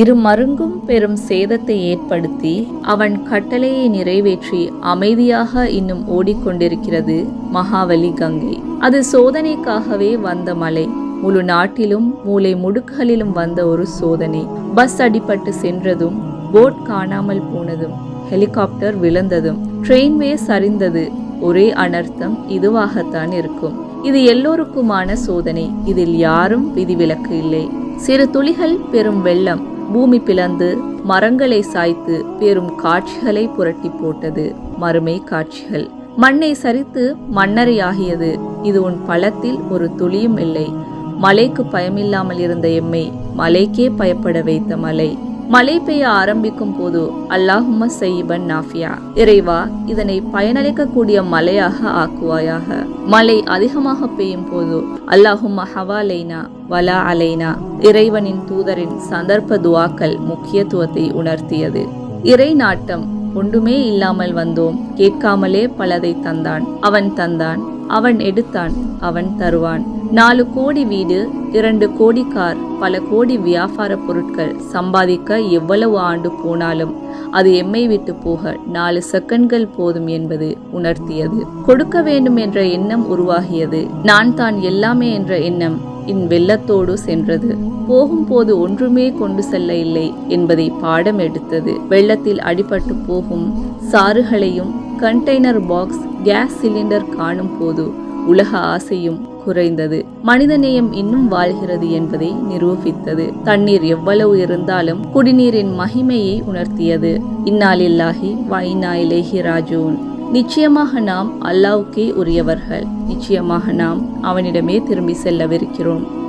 இரு மருங்கும் பெரும் சேதத்தை ஏற்படுத்தி அவன் கட்டளையை நிறைவேற்றி அமைதியாக இன்னும் ஓடிக்கொண்டிருக்கிறது மகாவலி கங்கை. அது சோதனைக்காகவே வந்த மலை. முழு நாட்டிலும் மூளை முடுக்குகளிலும் வந்த ஒரு சோதனை. பஸ் அடிபட்டு சென்றதும் போட் காணாமல் போனதும் ஹெலிகாப்டர் விழுந்ததும் ட்ரெயின்வே சரிந்தது. ஒரே அனர்த்தம் இதுவாகத்தான் இருக்கும். இது எல்லோருக்குமான சோதனை. இதில் யாரும் விதிவிலக்கு இல்லை. சிறு துளிகள் பெரும் வெள்ளம். பூமி பிளந்து மரங்களை சாய்த்து பெரும் காட்சிகளை புரட்டி போட்டது மறுமை காட்சிகள். மண்ணை சரித்து மன்னரையாகியது இது உன் பழத்தில் ஒரு துளியும் இல்லை. மலைக்கு பயமில்லாமல் இருந்த எம்மை மலைக்கே பயப்பட வைத்த மலை. மழை பெய்ய ஆரம்பிக்கும் போது அல்லாஹும செய்யிபன் நாஃபியா. இறைவா இதனை பயனளிக்கக்கூடிய மலையாக ஆக்குவாயாக. மழை அதிகமாக பெய்யும் போது அல்லாஹும ஹவாலைனா வலா அலைனா இறைவனின் தூதரின் சந்தர்ப்ப துவாக்கள் முக்கியத்துவத்தை உணர்த்தியது. இறை நாட்டம் ஒன்றுமே இல்லாமல் வந்தோம். கேட்காமலே பலதை தந்தான். அவன் தந்தான். அவன் எடுத்தான். அவன் தருவான். நாலு கோடி வீடு இரண்டு கோடி கார் பல கோடி வியாபார பொருட்கள் சம்பாதிக்க எவ்வளவு ஆண்டு போனாலும் அது எம்மை விட்டு போக நாலு செகண்ட்கள் போதும் என்பது உணர்த்தியது. கொடுக்க வேண்டும் என்ற எண்ணம் உருவாகியது. நான் தான் எல்லாமே என்ற எண்ணம் இன் வெள்ளத்தோடு சென்றது. போகும்போது ஒன்றுமே கொண்டு செல்ல இல்லை என்பதை பாடம் எடுத்தது. வெள்ளத்தில் அடிபட்டு போகும் சாறுகளையும் கண்டெய்னர் பாக்ஸ் கேஸ் சிலிண்டர் காணும் போது உலக ஆசையும் குறைந்தது. மனிதநேயம் இன்னும் வாழ்கிறது என்பதை நிரூபித்தது. தண்ணீர் எவ்வளவு இருந்தாலும் குடிநீரின் மகிமையை உணர்த்தியது. இந்நாளில்லாகி வைனா இலேஹி ராஜூன். நிச்சயமாக நாம் அல்லாவுக்கே உரியவர்கள். நிச்சயமாக நாம் அவனிடமே திரும்பி செல்லவிருக்கிறோம்.